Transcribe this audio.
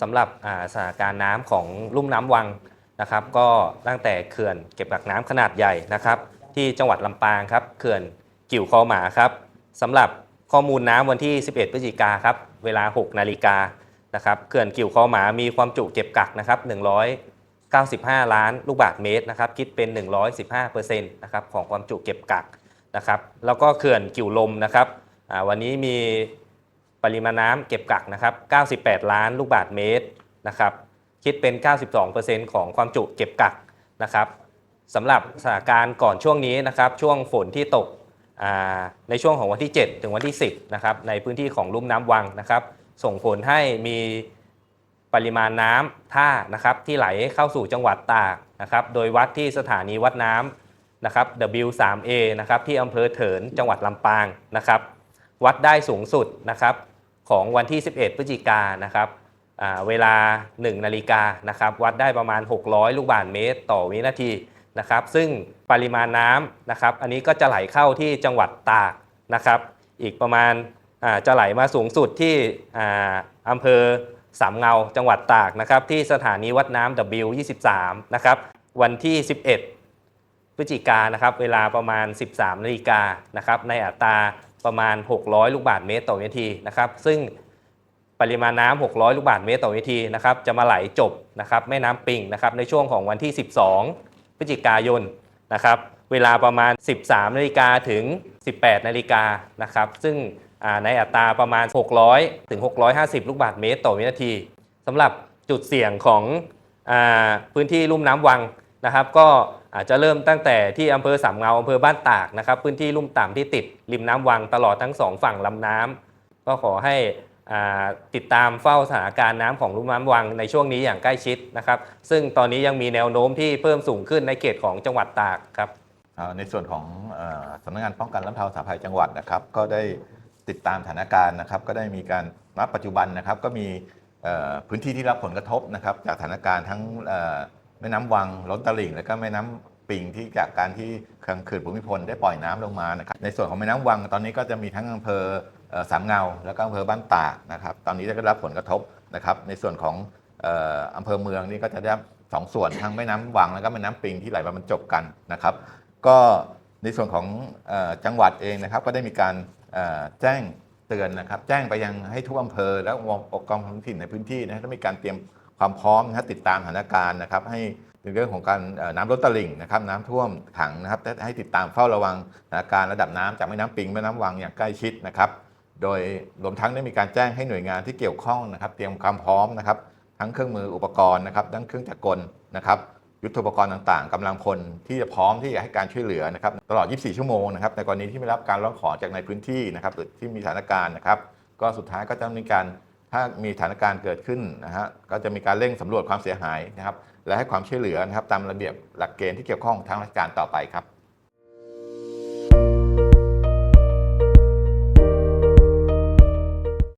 สำหรับสถานการณ์น้ำของลุ่มน้ำวังนะครับ ก็ตั้งแต่เขื่อนเก็บกักน้ำขนาดใหญ่นะครับ ที่จังหวัดลำปางครับเขื่อนกิ่วคอหมาครับสำหรับข้อมูลน้ำวันที่ 11 พฤศจิกาครับเวลา 6 นาฬิกานะครับเขื่อนกิ่วคอหมามีความจุเก็บกักนะครับ195 ล้านลูกบาศก์เมตรนะครับคิดเป็น 115%นะครับของความจุเก็บกักนะครับแล้วก็เขื่อนกิ่วลมนะครับวันนี้มี ปริมาณน้ำเก็บกักนะครับ 98 ล้านลูกบาศก์เมตรนะครับคิดเป็น 92%ของความจุเก็บกักนะครับสำหรับสถานการณ์ก่อนช่วงนี้นะครับช่วงฝนที่ตกในช่วงของวันที่ 7 ถึงวันที่ 10นะครับในพื้นที่ของลุ่มน้ำวังนะครับส่งผลให้มีปริมาณน้ำท่านะครับที่ไหลเข้าสู่จังหวัดตากนะครับโดยวัดที่สถานีวัดน้ำนะครับ W3A นะครับที่อำเภอเถินจังหวัดลำปางนะครับวัดได้สูงสุดนะครับ ของวันที่ 11 พฤศจิกานะครับเวลา 1 นาฬิกานะครับวัดได้ประมาณ 600 ลูกบาศก์เมตร ต่อวินาทีนะครับซึ่งปริมาณน้ำนะครับอันนี้ก็จะไหลเข้าที่จังหวัดตากนะครับอีกประมาณาจะไหลมาสูงสุดที่อาอำเภอสามเงาจังหวัดตากนะครับที่สถานีวัดน้ำ W23 นะครับวันที่ 11 พฤศจิกานะครับเวลาประมาณ 13นาฬิกานะครับในอัตรา ประมาณ 600 ลูกบาศก์เมตรต่อวินาทีนะครับ ซึ่งปริมาณน้ำ600 ลูกบาศก์เมตรต่อวินาทีนะครับ จะมาไหลจบนะครับแม่น้ำปิงนะครับในช่วงของวันที่ 12 พฤศจิกายนนะครับ เวลาประมาณ 13 นาฬิกาถึง 18 นาฬิกานะครับ ซึ่งในอัตราประมาณ 600 ถึง 650 ลูกบาศก์เมตรต่อวินาทีสำหรับจุดเสี่ยงของอพื้นที่ลุ่มน้ำวังนะครับ ก็ อาจจะเริ่มตั้งแต่ที่อำเภอสามเงาอำเภอบ้านตากนะครับ พื้นที่ลุ่มต่ำที่ติดริมน้ำวังตลอดทั้งสองฝั่งลำน้ำก็ขอให้ติดตามเฝ้าสถานการณ์น้ำของลุ่มน้ำวังในช่วงนี้อย่างใกล้ชิดนะครับ ซึ่งตอนนี้ยังมีแนวโน้มที่เพิ่มสูงขึ้นในเขตของจังหวัดตากครับในส่วนของอสำนักงานป้องกันและบรรเทาสาธารณภัยจังหวัดนะครับ ก็ได้ติดตามสถานการณ์นะครับ ก็ได้มีการณปัจจุบันนะครับ ก็มีพื้นที่ที่รับผลกระทบนะครับ จากสถานการณ์ทั้ง แม่น้ำวังล้นตลิ่ง แล้วก็แม่น้ำปิงที่จากการที่เขื่อนเขื่อนภูมิพลได้ปล่อยน้ำลงมานะครับในส่วนของแม่น้ำวังตอนนี้ก็จะมีทั้งอำเภอสามเงา แล้วก็อำเภอบ้านตากนะครับ ตอนนี้ได้รับผลกระทบนะครับ ในส่วนของอำเภอเมืองนี่ก็จะได้สองส่วนทั้งแม่น้ำวังแล้วก็แม่น้ำปิงที่ไหลมาบรรจบกันนะครับ ก็ในส่วนของอจังหวัดเองนะครับ ก็ได้มีการแจ้งเตือนนะครับ แจ้งไปยังให้ทุกอำเภอและองค์กรท้องถิ่นในพื้นที่นะฮะต้องมีการเตรียม ความพร้อมนะครับติดตามสถานการณ์นะครับให้ในเรื่องของการน้ำล้นตลิ่งนะครับน้ำท่วมขังนะครับให้ติดตามเฝ้าระวังสถานการณ์ระดับน้ำจากแม่น้ำปิงแม่น้ำวังอย่างใกล้ชิดนะครับ โดยรวมทั้งได้มีการแจ้งให้หน่วยงานที่เกี่ยวข้องนะครับ เตรียมความพร้อมนะครับ ทั้งเครื่องมืออุปกรณ์นะครับทั้งเครื่องจักรกลนะครับ ยุทธปกรณ์ต่างๆกำลังพลที่จะพร้อมที่จะให้การช่วยเหลือนะครับ ตลอด 24 ชั่วโมงนะครับในกรณีที่ไม่รับการร้องขอจากในพื้นที่นะครับหรือที่มีสถานการณ์นะครับ ก็สุดท้ายก็จะมีการ ถ้ามีสถานการณ์เกิดขึ้นนะฮะก็จะมีการเร่งสำรวจความเสียหายนะครับและให้ความช่วยเหลือนะครับตามระเบียบหลักเกณฑ์ที่เกี่ยวข้องทางราชการต่อไปครับ